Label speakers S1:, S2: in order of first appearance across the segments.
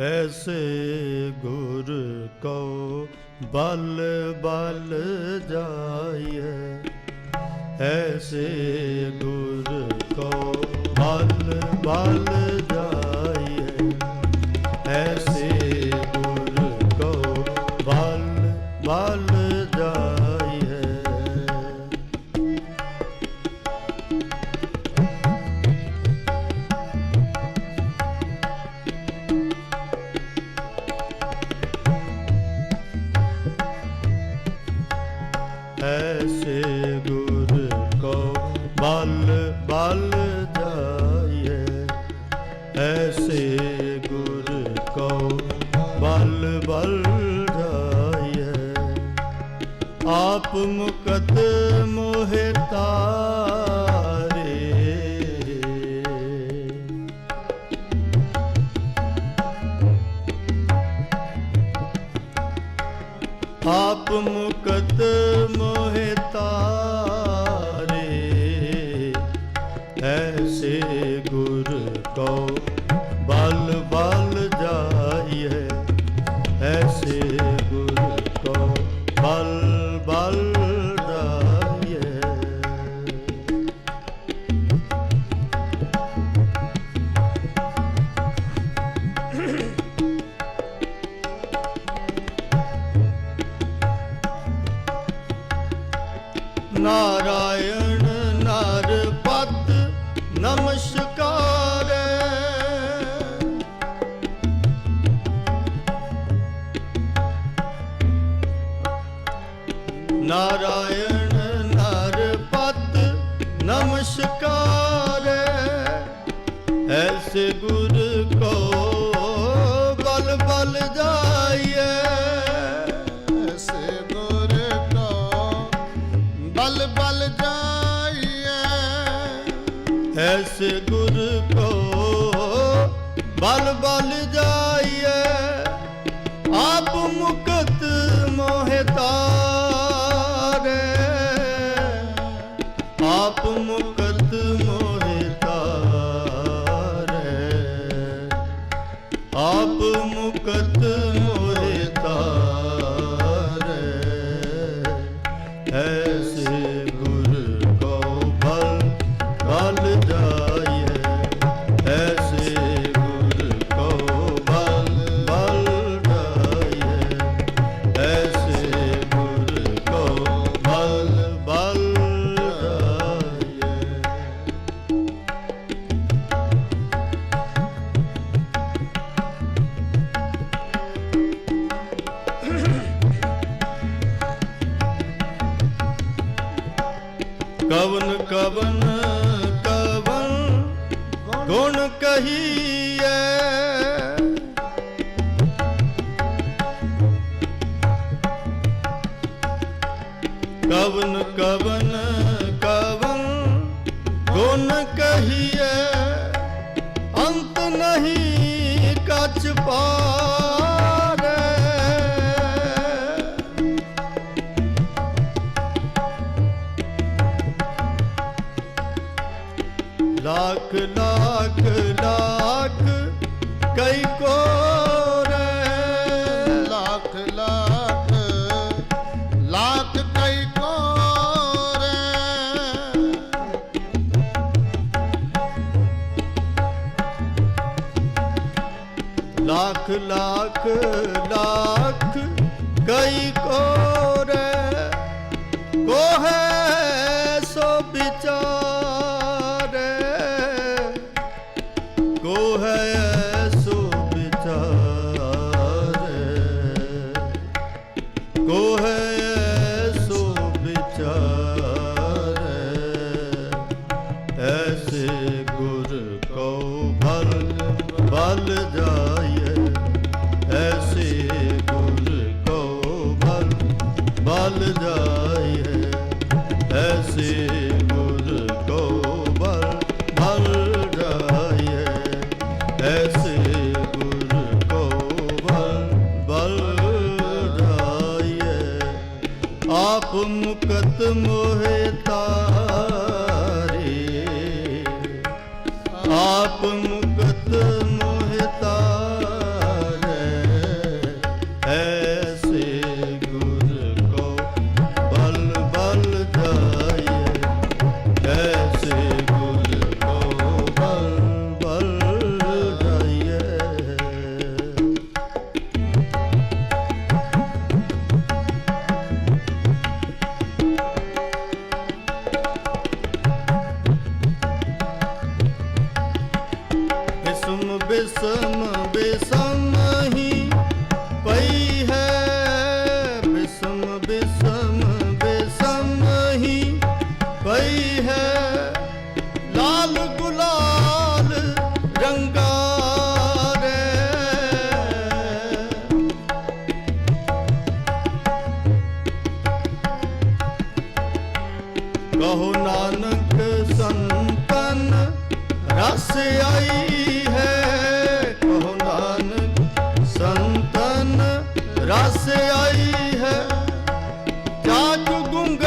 S1: ਐਸੇ ਗੁਰ ਕੋ ਬਲ ਬਲ ਜਾਈਐ। ਐਸੇ ਗੁਰ ਕੋ ਬਲ ਬਲ ਐਸੇ ਗੁਰ ਕੋ ਬਲ ਬਲ ਜਾਈਐ ਆਪ ਮੁਕਤ ਮੋਹਿ ਤਾਰੇ। ਆਪ ਮੁਕਤ ਮੋਹਿ ਤਾਰੇ। ਬਲ ਬਲ ਐਸੇ ਗੁਰ ਕੋ ਬਲ ਬਲ ਜਾਈਏ ਐਸੇ ਗੁਰ ਕੋ ਬਲ ਬਲ ਜਾਈਏ
S2: ਐਸੇ ਗੁਰ ਕੋ ਬਲ ਬਲ
S1: ਜਾਈਏ ਆਪ ਮੁਕਤ ਮੋਹਿ ਤਾਰੇ। ਆਪ ਮੁਕਤ ਗੁਣ ਕਹੀਐ ਕਵਨ ਕਵਨ ਕਵਨ ਗੁਣ ਕਹੀਐ। ਅੰਤ ਨਹੀਂ ਲੱਖ ਲੱਖ ਲੱਖ ਕਈ ਕੋਰੇ
S2: ਲੱਖ ਲੱਖ ਲੱਖ ਕਈ ਕੋਰੇ
S1: ਲੱਖ ਲੱਖ ਲੱਖ ਕਈ ਕੋਹੈ ਸੋ ਵਿਚਾਰੇ ਆਪ ਮੁਕਤ ਮੋਹਿ ਤਾਰੇ ਕਹੋ ਨਾਨਕ ਸੰਤਨ ਰਸ ਆਈ ਹੈ। ਕਹੋ ਨਾਨਕ ਸੰਤਨ ਰਸ ਆਈ ਹੈ। ਜਾ ਗੁੰਗ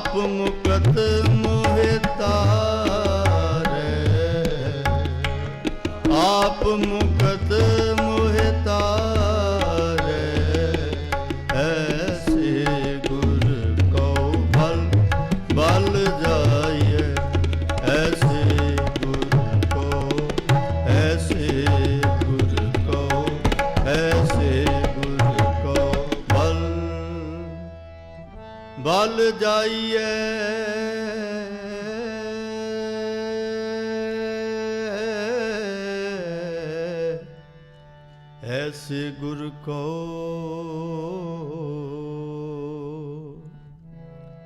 S1: papo no ਬਲ ਜਾਈਏ ਐਸੇ ਗੁਰ ਕੋ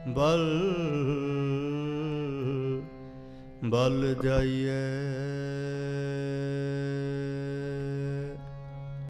S1: ਬਲ ਬਲ ਜਾਈਏ